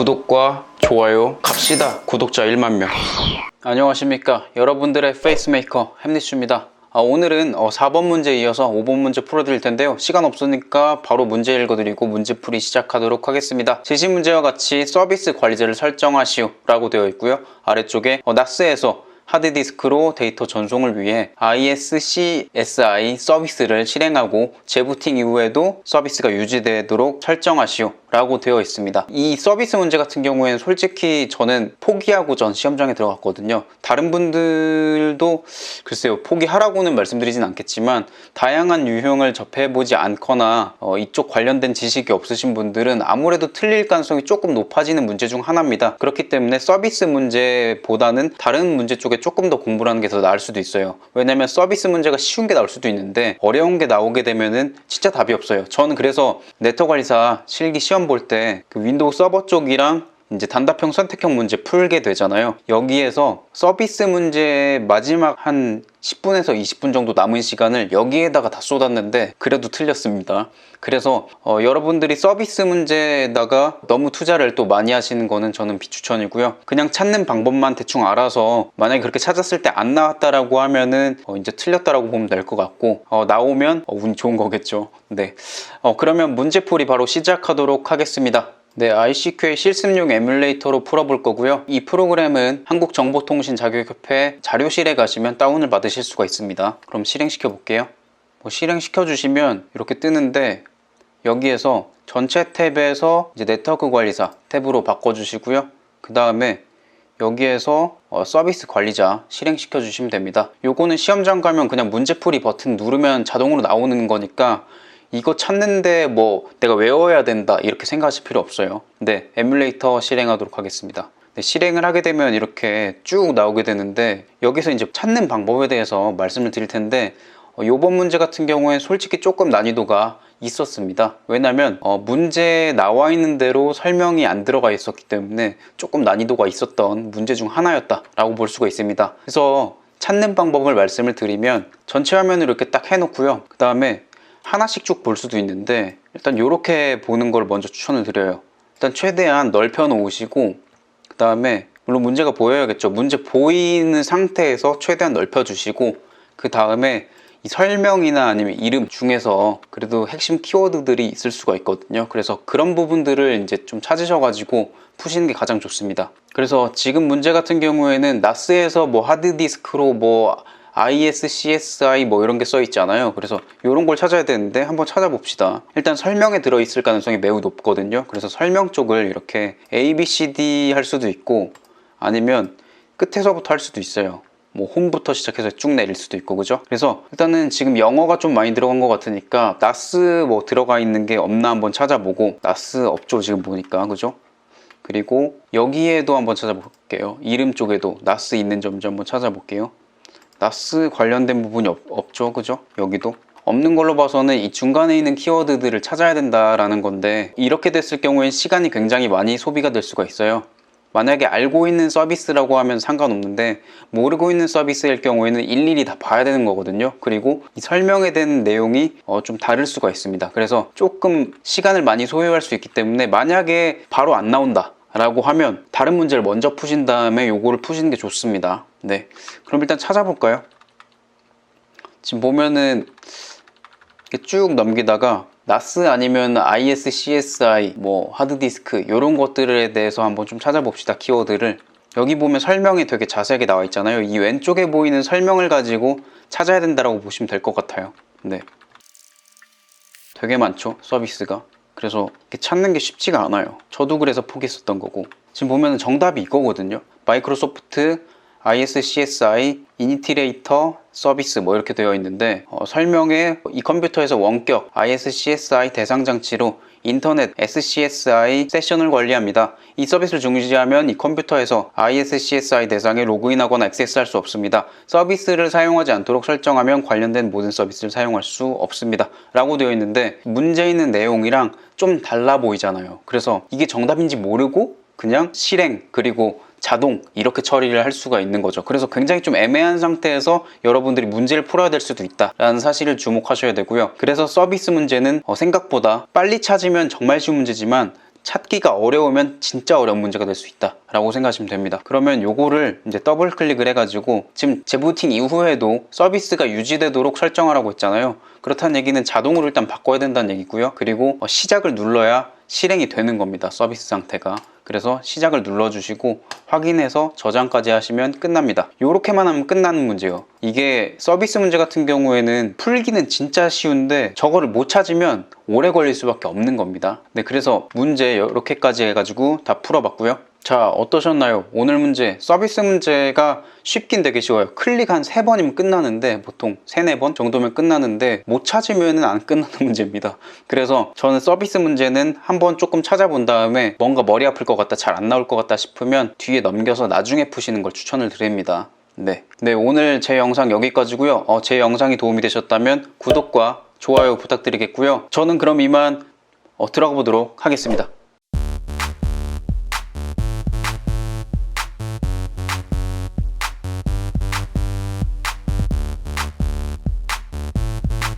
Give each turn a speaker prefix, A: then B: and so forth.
A: 구독과 좋아요 갑시다. 구독자 1만 명. 안녕하십니까. 여러분들의 페이스메이커 햄리슈입니다. 아, 오늘은 어, 4번 문제 이어서 5번 문제 풀어드릴 텐데요. 시간 없으니까 바로 문제 읽어드리고 문제풀이 시작하도록 하겠습니다. 제시 문제와 같이 서비스 관리자를 설정하시오 라고 되어 있고요. 아래쪽에 어, 나스에서 하드디스크로 데이터 전송을 위해 ISCSI 서비스를 실행하고 재부팅 이후에도 서비스가 유지되도록 설정하시오 라고 되어 있습니다. 이 서비스 문제 같은 경우에는 솔직히 저는 포기하고 전 시험장에 들어갔거든요. 다른 분들도 글쎄요, 포기하라고는 말씀드리진 않겠지만 다양한 유형을 접해보지 않거나 어, 이쪽 관련된 지식이 없으신 분들은 아무래도 틀릴 가능성이 조금 높아지는 문제 중 하나입니다. 그렇기 때문에 서비스 문제보다는 다른 문제 쪽에 조금 더 공부를 하는 게 더 나을 수도 있어요. 왜냐면 서비스 문제가 쉬운 게 나올 수도 있는데 어려운 게 나오게 되면은 진짜 답이 없어요. 저는 그래서 네트워크 관리사 실기 시험 볼 때 그 윈도우 서버 쪽이랑 이제 단답형 선택형 문제 풀게 되잖아요. 여기에서 서비스 문제 마지막 한 10분에서 20분 정도 남은 시간을 여기에다가 다 쏟았는데 그래도 틀렸습니다. 그래서 어, 여러분들이 서비스 문제에다가 너무 투자를 또 많이 하시는 거는 저는 비추천이고요. 그냥 찾는 방법만 대충 알아서 만약에 그렇게 찾았을 때 안 나왔다라고 하면은 어, 이제 틀렸다라고 보면 될 것 같고 어, 나오면 어, 운이 좋은 거겠죠. 네. 어, 그러면 문제풀이 바로 시작하도록 하겠습니다. 네, ICQ의 실습용 에뮬레이터로 풀어볼 거고요. 이 프로그램은 한국정보통신자격협회 자료실에 가시면 다운을 받으실 수가 있습니다. 그럼 실행시켜 볼게요. 뭐 실행시켜 주시면 이렇게 뜨는데 여기에서 전체 탭에서 이제 네트워크 관리사 탭으로 바꿔주시고요. 그 다음에 여기에서 어, 서비스 관리자 실행시켜 주시면 됩니다. 요거는 시험장 가면 그냥 문제풀이 버튼 누르면 자동으로 나오는 거니까 이거 찾는데 뭐 내가 외워야 된다 이렇게 생각하실 필요 없어요. 네, 에뮬레이터 실행하도록 하겠습니다. 네, 실행을 하게 되면 이렇게 쭉 나오게 되는데 여기서 이제 찾는 방법에 대해서 말씀을 드릴 텐데 어, 요번 문제 같은 경우에 솔직히 조금 난이도가 있었습니다. 왜냐면 어, 문제에 나와 있는 대로 설명이 안 들어가 있었기 때문에 조금 난이도가 있었던 문제 중 하나였다 라고 볼 수가 있습니다. 그래서 찾는 방법을 말씀을 드리면 전체 화면을 이렇게 딱 해놓고요. 그 다음에 하나씩 쭉 볼 수도 있는데 일단 이렇게 보는 걸 먼저 추천을 드려요. 일단 최대한 넓혀 놓으시고 그 다음에 물론 문제가 보여야겠죠. 문제 보이는 상태에서 최대한 넓혀 주시고 그 다음에 이 설명이나 아니면 이름 중에서 그래도 핵심 키워드들이 있을 수가 있거든요. 그래서 그런 부분들을 이제 좀 찾으셔가지고 푸시는 게 가장 좋습니다. 그래서 지금 문제 같은 경우에는 나스에서 뭐 하드디스크로 뭐 ISCSI 뭐 이런 게 써 있잖아요. 그래서 이런 걸 찾아야 되는데 한번 찾아봅시다. 일단 설명에 들어 있을 가능성이 매우 높거든요. 그래서 설명 쪽을 이렇게 A, B, C, D 할 수도 있고 아니면 끝에서부터 할 수도 있어요. 뭐 홈부터 시작해서 쭉 내릴 수도 있고 그죠? 그래서 일단은 지금 영어가 좀 많이 들어간 것 같으니까 나스 뭐 들어가 있는 게 없나 한번 찾아보고 나스 없죠 지금 보니까 그죠? 그리고 여기에도 한번 찾아볼게요. 이름 쪽에도 나스 있는 점지 한번 찾아볼게요. 나스 관련된 부분이 없, 없죠 그죠? 여기도 없는 걸로 봐서는 이 중간에 있는 키워드들을 찾아야 된다라는 건데 이렇게 됐을 경우엔 시간이 굉장히 많이 소비가 될 수가 있어요. 만약에 알고 있는 서비스라고 하면 상관없는데 모르고 있는 서비스일 경우에는 일일이 다 봐야 되는 거거든요. 그리고 이 설명에 대한 내용이 어, 좀 다를 수가 있습니다. 그래서 조금 시간을 많이 소요할 수 있기 때문에 만약에 바로 안 나온다. 라고 하면 다른 문제를 먼저 푸신 다음에 요거를 푸시는 게 좋습니다. 네. 그럼 일단 찾아볼까요? 지금 보면은 이렇게 쭉 넘기다가 나스 아니면 ISCSI 뭐 하드디스크 이런 것들에 대해서 한번 좀 찾아봅시다 키워드를 여기 보면 설명이 되게 자세하게 나와 있잖아요 이 왼쪽에 보이는 설명을 가지고 찾아야 된다고 보시면 될 것 같아요 네 되게 많죠 서비스가 그래서 찾는 게 쉽지가 않아요. 저도 그래서 포기했었던 거고. 지금 보면 정답이 이거거든요. 마이크로소프트 ISCSI 이니티레이터 서비스 뭐 이렇게 되어 있는데 어, 설명에 이 컴퓨터에서 원격 ISCSI 대상 장치로 인터넷 SCSI 세션을 관리합니다. 이 서비스를 중지하면 이 컴퓨터에서 ISCSI 대상에 로그인하거나 액세스할 수 없습니다. 서비스를 사용하지 않도록 설정하면 관련된 모든 서비스를 사용할 수 없습니다. 라고 되어 있는데 문제 있는 내용이랑 좀 달라 보이잖아요. 그래서 이게 정답인지 모르고 그냥 실행 그리고 자동 이렇게 처리를 할 수가 있는 거죠. 그래서 굉장히 좀 애매한 상태에서 여러분들이 문제를 풀어야 될 수도 있다라는 사실을 주목하셔야 되고요. 그래서 서비스 문제는 어, 생각보다 빨리 찾으면 정말 쉬운 문제지만 찾기가 어려우면 진짜 어려운 문제가 될 수 있다 라고 생각하시면 됩니다. 그러면 요거를 이제 더블 클릭을 해가지고 지금 재부팅 이후에도 서비스가 유지되도록 설정하라고 했잖아요. 그렇다는 얘기는 자동으로 일단 바꿔야 된다는 얘기고요. 그리고 어, 시작을 눌러야 실행이 되는 겁니다. 서비스 상태가 그래서 시작을 눌러주시고 확인해서 저장까지 하시면 끝납니다. 이렇게만 하면 끝나는 문제예요. 이게 서비스 문제 같은 경우에는 풀기는 진짜 쉬운데 저거를 못 찾으면 오래 걸릴 수밖에 없는 겁니다. 네 그래서 문제 이렇게까지 해가지고 다 풀어봤고요 자 어떠셨나요? 오늘 문제 서비스 문제가 쉽긴 되게 쉬워요. 클릭 한 3번이면 끝나는데 보통 3, 4번 정도면 끝나는데 못 찾으면 안 끝나는 문제입니다. 그래서 저는 서비스 문제는 한번 조금 찾아본 다음에 뭔가 머리 아플 것 같다 잘 안 나올 것 같다 싶으면 뒤에 넘겨서 나중에 푸시는 걸 추천을 드립니다. 네, 네 오늘 제 영상 여기까지고요. 어, 제 영상이 도움이 되셨다면 구독과 좋아요 부탁드리겠고요. 저는 그럼 이만 어, 들어가 보도록 하겠습니다